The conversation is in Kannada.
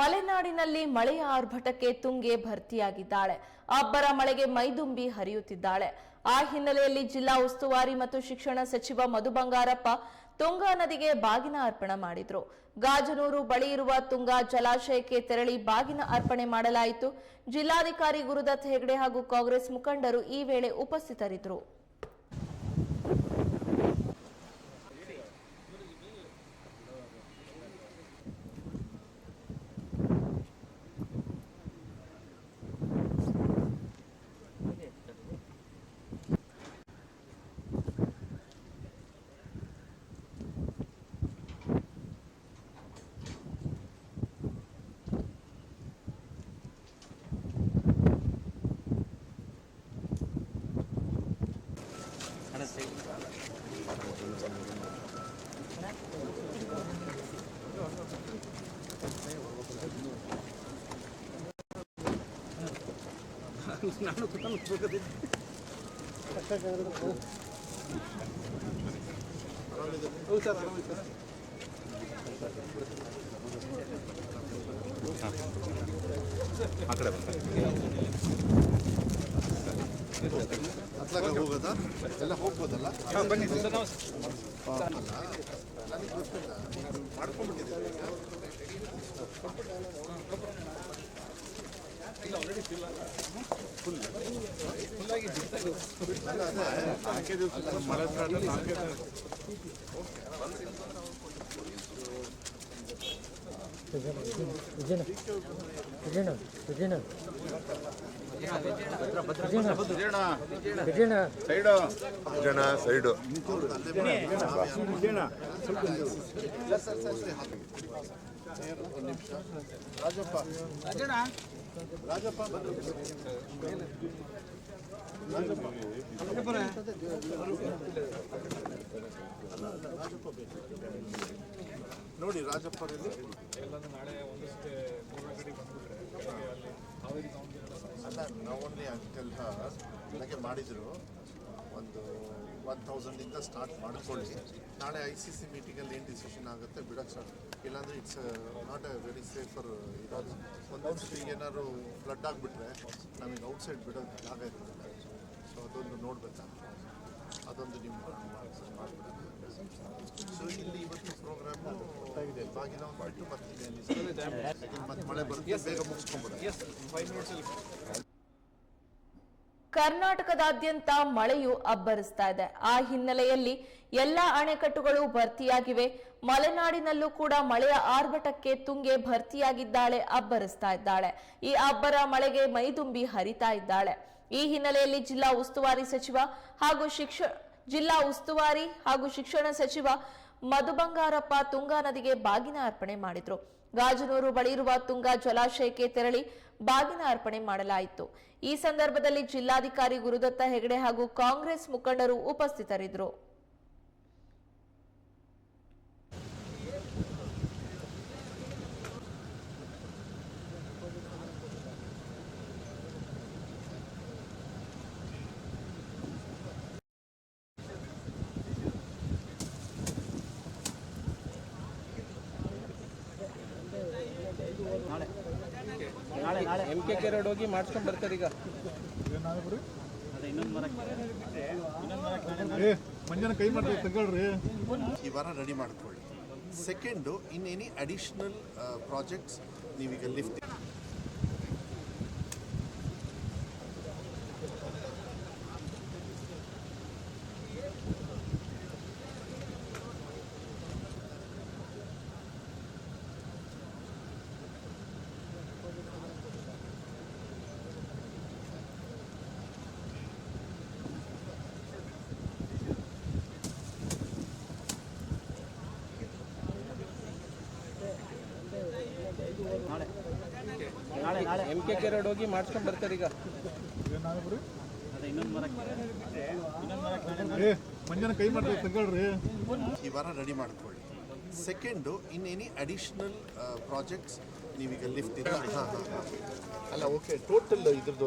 ಮಲೆನಾಡಿನಲ್ಲಿ ಮಳೆಯ ಆರ್ಭಟಕ್ಕೆ ತುಂಗೆ ಭರ್ತಿಯಾಗಿದ್ದಾಳೆ. ಅಬ್ಬರ ಮಳೆಗೆ ಮೈದುಂಬಿ ಹರಿಯುತ್ತಿದ್ದಾಳೆ. ಆ ಹಿನ್ನೆಲೆಯಲ್ಲಿ ಜಿಲ್ಲಾ ಉಸ್ತುವಾರಿ ಮತ್ತು ಶಿಕ್ಷಣ ಸಚಿವ ಮಧು ಬಂಗಾರಪ್ಪ ತುಂಗಾ ನದಿಗೆ ಬಾಗಿನ ಅರ್ಪಣೆ ಮಾಡಿದ್ರು. ಗಾಜನೂರು ಬಳಿ ಇರುವ ತುಂಗಾ ಜಲಾಶಯಕ್ಕೆ ತೆರಳಿ ಬಾಗಿನ ಅರ್ಪಣೆ ಮಾಡಲಾಯಿತು. ಜಿಲ್ಲಾಧಿಕಾರಿ ಗುರುದತ್ ಹೆಗಡೆ ಹಾಗೂ ಕಾಂಗ್ರೆಸ್ ಮುಖಂಡರು ಈ ವೇಳೆ ಉಪಸ್ಥಿತರಿದ್ದರು. ಹತ್ಲಾಗ ಹೋಗೋದಾ ಎಲ್ಲ ಹೋಗ್ಬೋದಲ್ಲ ಬನ್ನಿ ಸರ್ ನನಗೆ ಗೊತ್ತಿಲ್ಲ ಮಾಡ್ಕೊಂಡ್ಬಿಟ್ಟಿದ್ದೀವಿ ದಿವಸ ಮಳೆ ಸ್ಟಾರ್ಟ್ ನಾಲ್ಕೇ ಸೈಡು ಜನ ಸೈಡು ರಾಜಪ್ಪ ರಾಜಪ್ಪ ನೋಡಿ ರಾಜಪ್ಪ ಅಲ್ಲ ನಾವು ಓನ್ಲಿ ಅಂಕಲ್ ನನಗೆ ಮಾಡಿದರು. ಒಂದು ಒನ್ ತೌಸಂಡಿಂದ ಸ್ಟಾರ್ಟ್ ಮಾಡಿಕೊಳ್ಳಿ. ನಾಳೆ ಐ ಸಿ ಸಿ ಮೀಟಿಂಗಲ್ಲಿ ಏನು ಡಿಸಿಷನ್ ಆಗುತ್ತೆ ಬಿಡೋಕ್ಕೆ ಸ್ಟಾರ್ಟ್ ಇಲ್ಲಾಂದರೆ it's not a very safer ಇರೋದು ಒಂದೊಂದು ಈಗ ಏನಾದ್ರು ಫ್ಲಡ್ ಆಗಿಬಿಟ್ರೆ ನಮಗೆ ಔಟ್ಸೈಡ್ ಬಿಡೋದು ಜಾಗ ಇರೋದಿಲ್ಲ ಸೊ ಅದೊಂದು ನೋಡ್ಬೇಕಾಗ್ತದೆ ಅದೊಂದು ನಿಮ್ಮ ಸೊ ಇಲ್ಲಿ ಇವತ್ತು ಪ್ರೋಗ್ರಾಮ್ ಬಾಗಿನ ಒಂದು ಬಿಟ್ಟು ಬರ್ತೀನಿ ಮತ್ತೆ ಮಳೆ ಬರುತ್ತೆ ಬೇಗ ಮುಗಿಸ್ಕೊಂಡ್ಬಿಡ ಕರ್ನಾಟಕದಾದ್ಯಂತ ಮಳೆಯು ಅಬ್ಬರಿಸ್ತಾ ಇದೆ. ಆ ಹಿನ್ನೆಲೆಯಲ್ಲಿ ಎಲ್ಲಾ ಅಣೆಕಟ್ಟುಗಳು ಭರ್ತಿಯಾಗಿವೆ. ಮಲೆನಾಡಿನಲ್ಲೂ ಕೂಡ ಮಳೆಯ ಆರ್ಭಟಕ್ಕೆ ತುಂಗೆ ಭರ್ತಿಯಾಗಿದ್ದಾಳೆ, ಅಬ್ಬರಿಸ್ತಾ ಇದ್ದಾಳೆ. ಈ ಅಬ್ಬರ ಮಳೆಗೆ ಮೈದುಂಬಿ ಹರಿತಾ ಇದ್ದಾಳೆ. ಈ ಹಿನ್ನೆಲೆಯಲ್ಲಿ ಜಿಲ್ಲಾ ಉಸ್ತುವಾರಿ ಸಚಿವ ಹಾಗೂ ಶಿಕ್ಷ, ಜಿಲ್ಲಾ ಉಸ್ತುವಾರಿ ಹಾಗೂ ಶಿಕ್ಷಣ ಸಚಿವ ಮಧು ಬಂಗಾರಪ್ಪ ತುಂಗಾ ನದಿಗೆ ಬಾಗಿನ ಅರ್ಪಣೆ ಮಾಡಿದ್ರು. ಗಾಜನೂರು ಬಳಿ ಇರುವ ತುಂಗಾ ಜಲಾಶಯಕ್ಕೆ ತೆರಳಿ ಬಾಗಿನ ಅರ್ಪಣೆ ಮಾಡಲಾಯಿತು. ಈ ಸಂದರ್ಭದಲ್ಲಿ ಜಿಲ್ಲಾಧಿಕಾರಿ ಗುರುದತ್ತ ಹೆಗಡೆ ಹಾಗೂ ಕಾಂಗ್ರೆಸ್ ಮುಖಂಡರು ಉಪಸ್ಥಿತರಿದ್ದರು. ಎಂ ಕೆ ಕೆ ರೋಡ್ ಹೋಗಿ ಮಾಡ್ಸ್ಕೊಂಡ್ ಬರ್ತಾರೆ ಈಗ. ಮಂಜನ ಕೈ ಮಾಡ್ರಿ ತಗೊಳ್ರಿ ಈ ವಾರ ರೆಡಿ ಮಾಡ್ಕೊಳ್ಳಿ. Second in any additional projects ನೀವೀಗ lift M K K road ಹೋಗಿ ಮಾಡ್ಸ್ಕೊಂಡ್ ಬರ್ತಾರೆ ಈಗ. ಮಂಜನ ಕೈ ಮಾಡ್ರಿ ತಗೊಳ್ರಿ ಈ ವಾರ ರೆಡಿ ಮಾಡ್ಕೊಳ್ಳಿ. Second in any additional projects ನೀವೀಗ ಲಿಫ್ಟ್ ಇಲ್ಲ ಹಾಂ ಹಾಂ ಅಲ್ಲ ಓಕೆ ಟೋಟಲ್ ಇದ್ರದ್ದು